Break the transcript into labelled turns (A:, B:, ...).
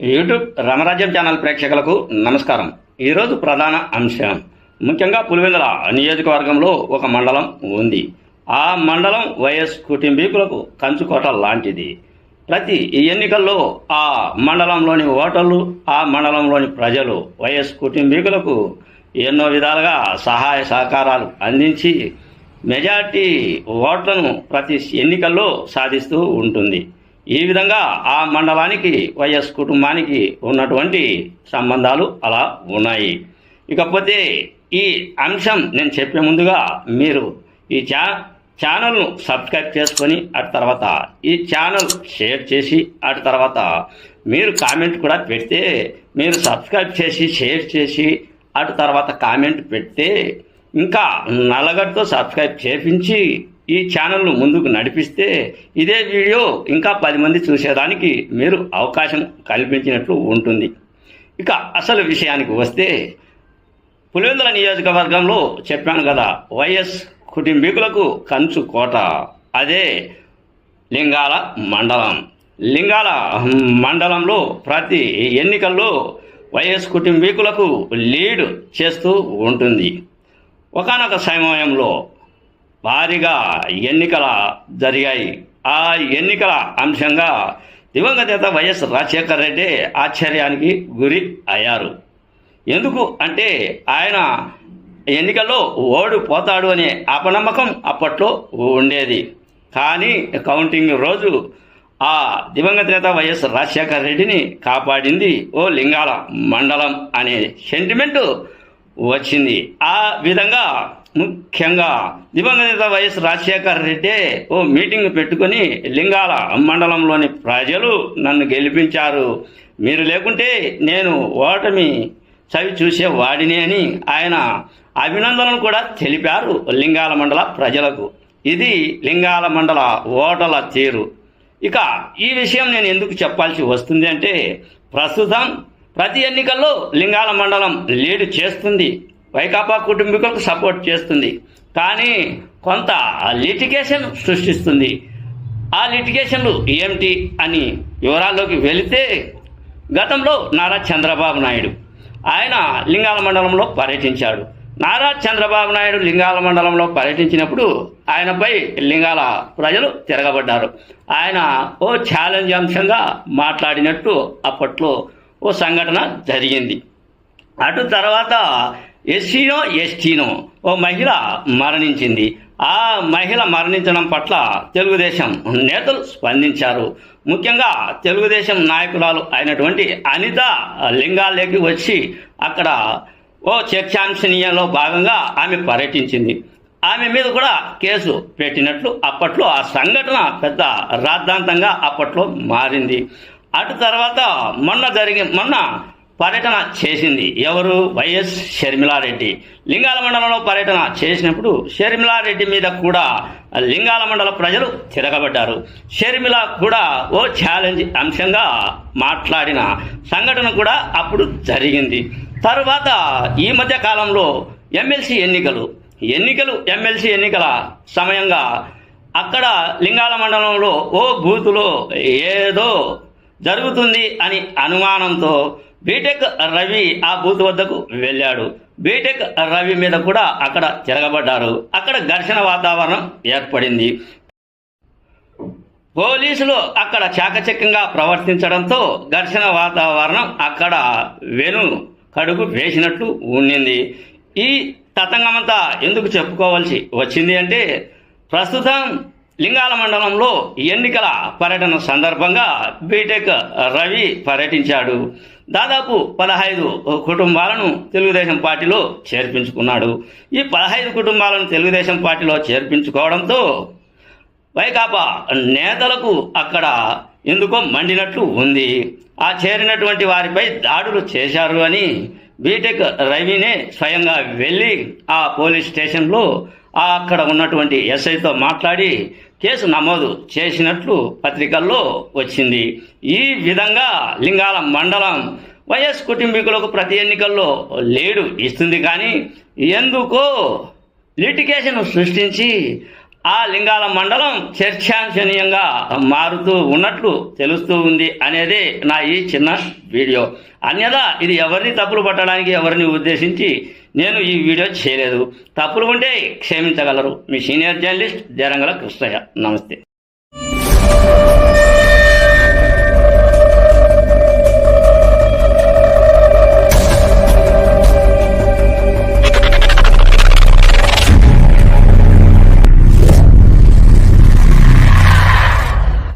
A: YouTube Ramarajyam channel ప్రేక్షకులకు నమస్కారం. ఈరోజు ప్రధాన అంశం. ముఖ్యంగా పులివెందుల నియోజకవర్గంలో ఒక మండలం ఉంది. ఆ మండలం వైఎస్ కుటుంబీకులకు కంచుకోట లాంటిది. ప్రతి ఎన్నికల్లో ఆ మండలంలోని ఓటర్లు ఆ మండలంలోని ప్రజలు వైఎస్ కుటుంబీకులకు ఎన్నో విధాలుగా సహాయ సహకారాలు అందించి మెజార్టీ ఓట్లను ప్రతి ఎన్నికల్లో సాధిస్తూ ఉంటుంది. ఈ విధంగా ఆ మండలానికి వైఎస్ కుటుంబానికి ఉన్నటువంటి సంబంధాలు అలా ఉన్నాయి. ఇకపోతే ఈ అంశం నేను చెప్పే ముందుగా మీరు ఈ ఛా ఛానల్ను సబ్స్క్రైబ్ చేసుకొని అటు తర్వాత ఈ ఛానల్ షేర్ చేసి అటు తర్వాత మీరు కామెంట్ కూడా పెడితే మీరు సబ్స్క్రైబ్ చేసి షేర్ చేసి అటు తర్వాత కామెంట్ పెడితే ఇంకా నల్లగడ్డతో సబ్స్క్రైబ్ చేపించి ఈ ఛానల్ను ముందుకు నడిపిస్తే ఇదే వీడియో ఇంకా పది మంది చూసేదానికి మీరు అవకాశం కల్పించినట్లు ఉంటుంది. ఇక అసలు విషయానికి వస్తే పులివెందుల నియోజకవర్గంలో చెప్పాను కదా వైఎస్ కుటుంబీకులకు కంచు కోట. అదే లింగాల మండలం. లింగాల మండలంలో ప్రతి ఎన్నికల్లో వైఎస్ కుటుంబీకులకు లీడ్ చేస్తూ ఉంటుంది. ఒకనొక సమయంలో భారీగా ఎన్నికల జరిగాయి. ఆ ఎన్నికల అంశంగా దివంగత నేత వైఎస్ రాజశేఖర్ రెడ్డి ఆశ్చర్యానికి గురి అయ్యారు. ఎందుకు అంటే ఆయన ఎన్నికల్లో ఓడిపోతాడు అనే అపనమ్మకం అప్పట్లో ఉండేది. కానీ కౌంటింగ్ రోజు ఆ దివంగత నేత వైఎస్ రాజశేఖర రెడ్డిని కాపాడింది ఓ లింగాల మండలం అనే సెంటిమెంటు వచ్చింది. ఆ విధంగా ముఖ్యంగా దివంగత నేత వైఎస్ రాజశేఖర రెడ్డి ఓ మీటింగ్ పెట్టుకొని లింగాల మండలంలోని ప్రజలు నన్ను గెలిపించారు. మీరు లేకుంటే నేను ఓటమి చవి చూసే వాడిని అని ఆయన అభినందనలు కూడా తెలిపారు లింగాల మండల ప్రజలకు. ఇది లింగాల మండల ఓటల తీరు. ఇక ఈ విషయం నేను ఎందుకు చెప్పాల్సి వస్తుంది అంటే ప్రస్తుతం ప్రతి ఎన్నికల్లో లింగాల మండలం లీడ్ చేస్తుంది. వైకాపా కుటుంబీకులకు సపోర్ట్ చేస్తుంది. కానీ కొంత లిటిగేషన్ సృష్టిస్తుంది. ఆ లిటిగేషన్లు ఏమిటి అని వివరాల్లోకి వెళితే గతంలో నారా చంద్రబాబు నాయుడు ఆయన లింగాల మండలంలో పర్యటించాడు. నారా చంద్రబాబు నాయుడు లింగాల మండలంలో పర్యటించినప్పుడు ఆయనపై లింగాల ప్రజలు తిరగబడ్డారు. ఆయన ఓ ఛాలెంజ్ అంశంగా మాట్లాడినట్టు అప్పట్లో ఓ సంఘటన జరిగింది. అటు తర్వాత ఎస్సీనో ఎస్టీనో ఓ మహిళ మరణించింది. ఆ మహిళ మరణించడం పట్ల తెలుగుదేశం నేతలు స్పందించారు. ముఖ్యంగా తెలుగుదేశం నాయకురాలు అయినటువంటి అనిత లింగాలేకి వచ్చి అక్కడ ఓ చర్చాంశనీయంలో భాగంగా ఆమె పర్యటించింది. ఆమె మీద కూడా కేసు పెట్టినట్లు అప్పట్లో ఆ సంఘటన పెద్ద రాద్ధాంతంగా అప్పట్లో మారింది. అటు తర్వాత మొన్న జరిగి మొన్న పర్యటన చేసింది ఎవరు? వైఎస్ షర్మిలారెడ్డి. లింగాల మండలంలో పర్యటన చేసినప్పుడు షర్మిలారెడ్డి మీద కూడా లింగాల మండల ప్రజలు తిరగబడ్డారు. షర్మిల కూడా ఓ ఛాలెంజ్ అంశంగా మాట్లాడిన సంఘటన కూడా అప్పుడు జరిగింది. తరువాత ఈ మధ్య కాలంలో ఎమ్మెల్సీ ఎన్నికలు. ఎన్నికలు ఎమ్మెల్సీ ఎన్నికల సమయంగా అక్కడ లింగాల మండలంలో ఓ బూతులో ఏదో జరుగుతుంది అని అనుమానంతో బీటెక్ రవి ఆ బూత్ వద్దకు వెళ్ళాడు. బీటెక్ రవి మీద కూడా అక్కడ తిరగబడ్డారు. అక్కడ ఘర్షణ వాతావరణం ఏర్పడింది. పోలీసులు అక్కడ చాకచక్యంగా ప్రవర్తించడంతో ఘర్షణ వాతావరణం అక్కడ వెను కడుగు వేసినట్లు ఉండింది ఈ తతంగమంతా ఎందుకు చెప్పుకోవాల్సి వచ్చింది అంటే ప్రస్తుతం లింగాల మండలంలో ఎన్నికల పర్యటన సందర్భంగా బీటెక్ రవి పర్యటించాడు. దాదాపు పదహైదు కుటుంబాలను తెలుగుదేశం పార్టీలో చేర్పించుకున్నాడు. ఈ పదహైదు కుటుంబాలను తెలుగుదేశం పార్టీలో చేర్పించుకోవడంతో వైకాపా నేతలకు అక్కడ ఎందుకో మండినట్లు ఉంది. ఆ చేరినటువంటి వారిపై దాడులు చేశారు అని బీటెక్ రవినే స్వయంగా వెళ్ళి ఆ పోలీస్ స్టేషన్లో అక్కడ ఉన్నటువంటి ఎస్ఐతో మాట్లాడి కేసు నమోదు చేసినట్లు పత్రికల్లో వచ్చింది. ఈ విధంగా లింగాల మండలం వైఎస్ కుటుంబీకులకు ప్రతి ఎన్నికల్లో లేడు ఇస్తుంది కానీ ఎందుకో లిటికేషన్ సృష్టించి ఆ లింగాల మండలం చర్చాంశనీయంగా మారుతూ ఉన్నట్లు తెలుస్తూ ఉంది అనేది నా ఈ చిన్న వీడియో. అన్యదా ఇది ఎవరిని తప్పులు పట్టడానికి ఎవరిని ఉద్దేశించి నేను ఈ వీడియో చేయలేదు. తప్పులు ఉంటే క్షమించగలరు. మీ సీనియర్ జర్నలిస్ట్ జరంగల కృష్ణయ్య. నమస్తే.